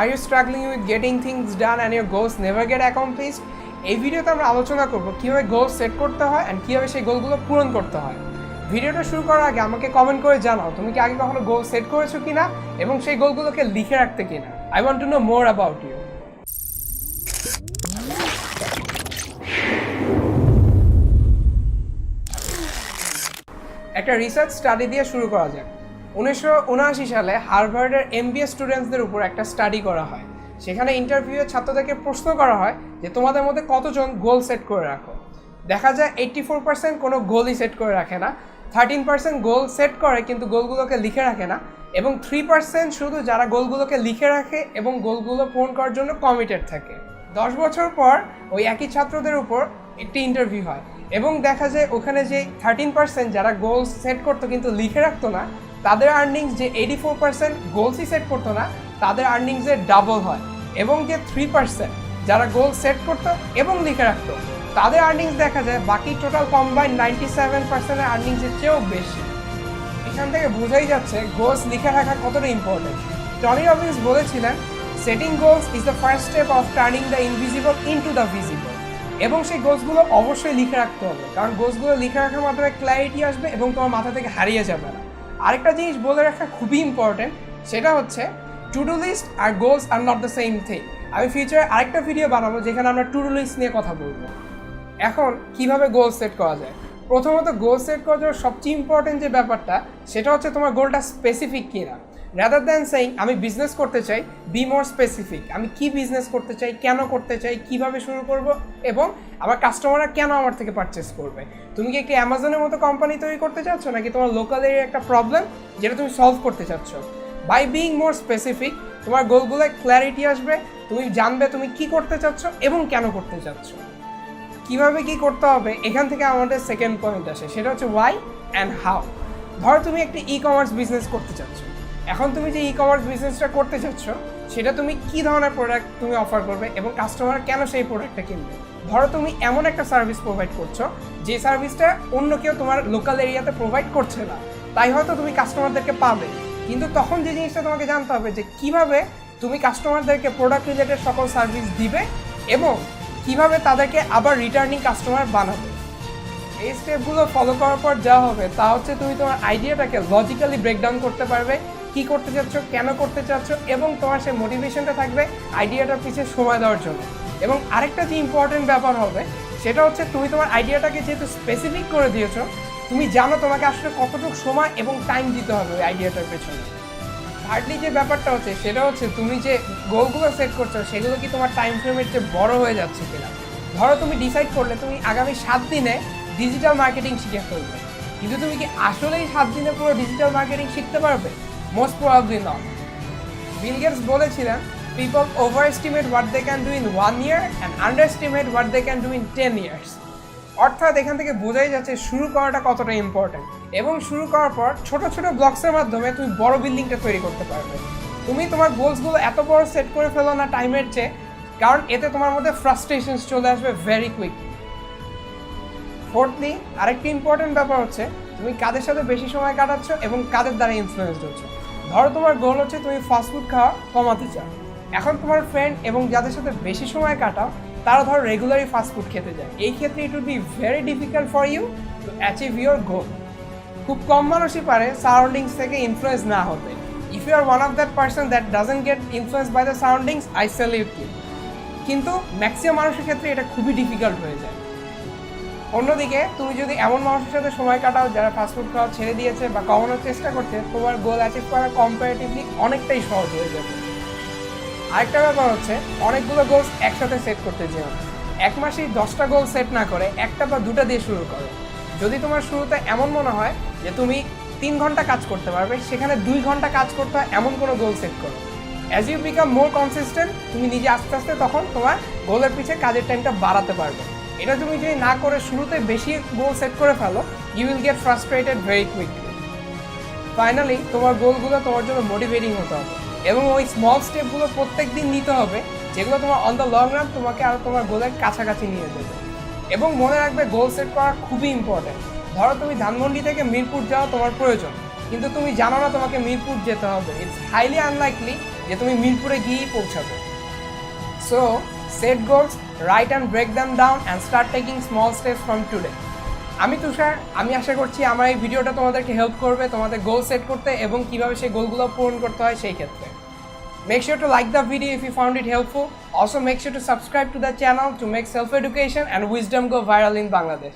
Are you struggling with getting things done and your goals never get accomplished এই ভিডিওতে আমরা আলোচনা করব কীভাবে গোল সেট করতে হয় অ্যান্ড কীভাবে সেই গোলগুলো পূরণ করতে হয়। ভিডিওটা শুরু করার আগে আমাকে কমেন্ট করে জানাও, তুমি কি আগে কখনো গোল সেট করেছ কিনা এবং সেই গোলগুলোকে লিখে রাখতে কিনা? I want to know more about you একটা রিসার্চ স্টাডি দিয়ে শুরু করা যাক। উনিশশো উনআশি সালে হার্ভার্ডের এমবিএ স্টুডেন্টসদের উপর একটা স্টাডি করা হয়। সেখানে ইন্টারভিউয়ে ছাত্রদেরকে প্রশ্ন করা হয় যে, তোমাদের মধ্যে কতজন গোল সেট করে রাখো? দেখা যায় এইট্টি ফোর পার্সেন্ট কোনো গোলই সেট করে রাখে না, থার্টিন পার্সেন্ট গোল সেট করে কিন্তু গোলগুলোকে লিখে রাখে না, এবং থ্রি পার্সেন্ট শুধু যারা গোলগুলোকে লিখে রাখে এবং গোলগুলো পূরণ করার জন্য কমিটেড থাকে। দশ বছর পর ওই একই ছাত্রদের উপর একটি ইন্টারভিউ হয়, এবং দেখা যায় ওখানে যে থার্টিন পার্সেন্ট যারা গোল সেট করতো কিন্তু লিখে রাখতো না তাদের আর্নিংস যে এইটি ফোর পার্সেন্ট গোলসই সেট করতো না, তাদের আর্নিংসে ডাবল হয়। এবং যে থ্রি পার্সেন্ট যারা গোল সেট করতো এবং লিখে রাখতো, তাদের আর্নিংস দেখা যায়, বাকি টোটাল কম্বাইন নাইনটি সেভেন পার্সেন্টের আর্নিংসের চেয়েও বেশি। এখান থেকে বোঝাই যাচ্ছে গোলস লিখে রাখা কতটা ইম্পর্টেন্ট টনি রবিন্স বলেছিলেন setting goals is the first step of turning the invisible into the visible এবং সেই গোলসগুলো অবশ্যই লিখে রাখতে হবে। কারণ গোলসগুলো লিখে রাখার মাধ্যমে ক্ল্যারিটি আসবে এবং তোমার মাথা থেকে হারিয়ে যাবে না। আরেকটা জিনিস বলে রাখা খুবই ইম্পর্টেন্ট সেটা হচ্ছে টু ডু লিস্ট আর গোলস আর নট দ্য সেম থিং আমি ফিউচারে আরেকটা ভিডিও বানাবো যেখানে আমরা টু ডু লিস্ট নিয়ে কথা বলব। এখন কীভাবে গোল সেট করা যায়? প্রথমত গোল সেট করার জন্য সবচেয়ে ইম্পর্টেন্ট যে ব্যাপারটা, সেটা হচ্ছে তোমার গোলটা স্পেসিফিক কিনা। রাদার দ্যান সেইং আমি বিজনেস করতে চাই বি মোর স্পেসিফিক আমি কি বিজনেস করতে চাই, কেন করতে চাই, কীভাবে শুরু করব এবং আমার কাস্টমাররা কেন আমার থেকে পারচেস করবে? তুমি কি একটি অ্যামাজনের মতো কোম্পানি তৈরি করতে চাচ্ছ, নাকি তোমার লোকাল এরিয়ার একটা প্রবলেম যেটা তুমি সলভ করতে চাচ্ছ? বাই বিং মোর স্পেসিফিক তোমার গোলগুলোয় ক্ল্যারিটি আসবে, তুমি জানবে তুমি কি করতে চাচ্ছ এবং কেন করতে চাচ্ছ। কীভাবে কি করতে হবে, এখান থেকে আমাদের সেকেন্ড পয়েন্ট আসে, সেটা হচ্ছে ওয়াই অ্যান্ড হাউ ধরো তুমি একটি ই কমার্স বিজনেস করতে চাচ্ছ। এখন তুমি যে ই কমার্স বিজনেসটা করতে চাচ্ছ, সেটা তুমি কি ধরনের প্রোডাক্ট তুমি অফার করবে এবং কাস্টমার কেন সেই প্রোডাক্টটা কিনবে? ধরো তুমি এমন একটা সার্ভিস প্রোভাইড করছ, যে সার্ভিসটা অন্য কেউ তোমার লোকাল এরিয়াতে প্রোভাইড করছে না, তাই হয়তো তুমি কাস্টমারদেরকে পাবে। কিন্তু তখন যে জিনিসটা তোমাকে জানতে হবে, যে কীভাবে তুমি কাস্টমারদেরকে প্রোডাক্ট রিলেটেড সকল সার্ভিস দিবে এবং কীভাবে তাদেরকে আবার রিটার্নিং কাস্টমার বানাবে। এই স্টেপগুলো ফলো করার পর যা হবে, তা হচ্ছে তুমি তোমার আইডিয়াটাকে লজিক্যালি ব্রেকডাউন করতে পারবে, কি করতে চাচ্ছ, কেন করতে চাচ্ছ, এবং তোমার সেই মোটিভেশনটা থাকবে আইডিয়াটার পিছিয়ে সময় দেওয়ার জন্য। এবং আরেকটা যে ইম্পর্টেন্ট ব্যাপার হবে, সেটা হচ্ছে তুমি তোমার আইডিয়াটাকে যেহেতু স্পেসিফিক করে দিয়েছ, তুমি জানো তোমাকে আসলে কতটুকু সময় এবং টাইম দিতে হবে ওই আইডিয়াটার পেছনে। থার্ডলি যে ব্যাপারটা হচ্ছে, সেটা হচ্ছে তুমি যে গোলগুলো সেট করছ, সেগুলো কি তোমার টাইম ফ্রেমের চেয়ে বড় হয়ে যাচ্ছে কিনা? ধরো তুমি ডিসাইড করলে তুমি আগামী সাত দিনে ডিজিটাল মার্কেটিং শিখে ফেলবে। কিন্তু তুমি কি আসলেই সাত দিনে পুরো ডিজিটাল মার্কেটিং শিখতে পারবে? Most probably not Bill Gates বলেছিলেন people over estimate what they can do in one year and under estimate what they can do in ten years অর্থাৎ এখান থেকে বোঝাই যাচ্ছে শুরু করাটা কতটা ইম্পর্টেন্ট এবং শুরু করার পর ছোট ছোট ব্লকসের মাধ্যমে তুমি বড় বিল্ডিংটা তৈরি করতে পারবে। তুমি তোমার গোলসগুলো এত বড় সেট করে ফেলো না টাইমের চেয়ে, কারণ এতে তোমার মধ্যে ফ্রাস্ট্রেশনস চলে আসবে ভেরি কুইক ফোর্থলি আরেকটি ইম্পর্টেন্ট ব্যাপার হচ্ছে, তুমি কাদের সাথে বেশি সময় কাটাচ্ছ এবং কাদের দ্বারা ইনফ্লুয়েসড হচ্ছ ধরো তোমার গোল হচ্ছে তুমি ফাস্টফুড খাওয়া কমাতে চাও। এখন তোমার ফ্রেন্ড এবং যাদের সাথে বেশি সময় কাটাও, তারা ধরো রেগুলারই ফাস্টফুড খেতে যায়। এই ক্ষেত্রে it would be very difficult for you to achieve your goal খুব কম মানুষই পারে সারাউন্ডিংস থেকে ইনফ্লুয়েস না হতে। If you are one of that person that doesn't get influence by the surroundings I salute you কিন্তু ম্যাক্সিমাম মানুষের ক্ষেত্রে এটা খুবই ডিফিকাল্ট হয়ে যায়। অন্যদিকে তুমি যদি এমন মানুষের সাথে সময় কাটাও যারা ফাস্টফুড খাওয়া ছেড়ে দিয়েছে বা কমানোর চেষ্টা করছে, তোমার গোল অ্যাচিভ করা কম্পারেটিভলি অনেকটাই সহজ হয়ে যাবে। আরেকটা ব্যাপার হচ্ছে, অনেকগুলো গোলস একসাথে সেট করতে যেও। এক মাসেই দশটা গোল সেট না করে একটা বা দুটা দিয়ে শুরু করো। যদি তোমার শুরুতে এমন মনে হয় যে তুমি তিন ঘণ্টা কাজ করতে পারবে, সেখানে দুই ঘণ্টা কাজ করতে হয় এমন কোনো গোল সেট করো। As you become more consistent তুমি নিজে আস্তে আস্তে তখন তোমার গোলের পিছে কাজের টাইমটা বাড়াতে পারবে। এটা তুমি যদি না করে শুরুতে বেশি গোল সেট করে ফেলো you will get frustrated very quickly finally তোমার গোলগুলো তোমার জন্য মোটিভেটিং হতে হবে এবং ওই স্মল স্টেপগুলো প্রত্যেক দিন নিতে হবে, যেগুলো তোমার অন দ্য লং রান তোমাকে আরও তোমার গোলের কাছাকাছি নিয়ে যাবে। এবং মনে রাখবে গোল সেট করা খুবই ইম্পর্টেন্ট ধরো তুমি ধানমন্ডি থেকে মিরপুর যাওয়া তোমার প্রয়োজন, কিন্তু তুমি জানো না তোমাকে মিরপুর যেতে হবে। ইটস হাইলি আনলাইকলি যে তুমি মিরপুরে গিয়েই পৌঁছাবে। So set goals right and break them down and start taking small steps from today আমি তুষার, আমি আশা করছি আমার এই ভিডিওটা তোমাদেরকে হেল্প করবে, তোমাদের গোল সেট করতে এবং কীভাবে সেই গোলগুলো পূরণ করতে হয় সেই ক্ষেত্রে। Make sure to like the video if you found it helpful also make sure to subscribe to the channel to make self education and wisdom go viral in Bangladesh